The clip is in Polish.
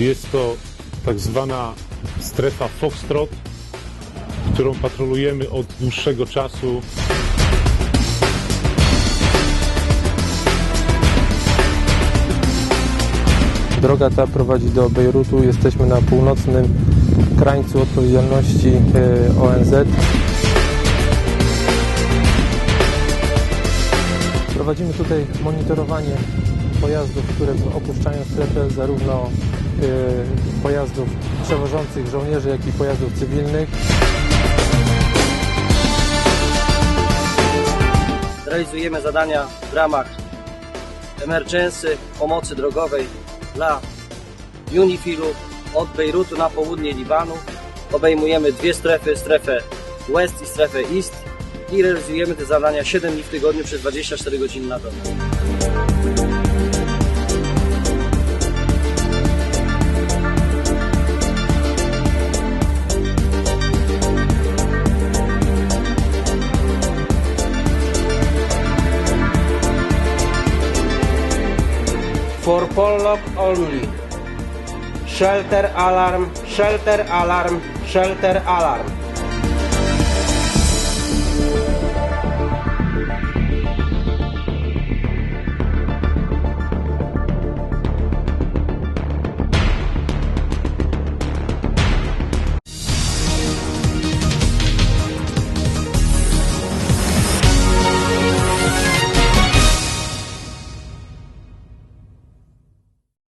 Jest to tak zwana strefa Foxtrot, którą patrolujemy od dłuższego czasu. Droga ta prowadzi do Bejrutu. Jesteśmy na północnym krańcu odpowiedzialności e, ONZ. Prowadzimy tutaj monitorowanie pojazdów, które opuszczają strefę, zarówno pojazdów przewożących żołnierzy, jak i pojazdów cywilnych. realizujemy zadania w ramach emergency pomocy drogowej dla UNIFIL-u od Bejrutu na południe Libanu. Obejmujemy dwie strefy, strefę West i strefę East i realizujemy te zadania 7 dni w tygodniu przez 24 godziny na dobę. For Pollock only. Shelter alarm, shelter alarm, shelter alarm.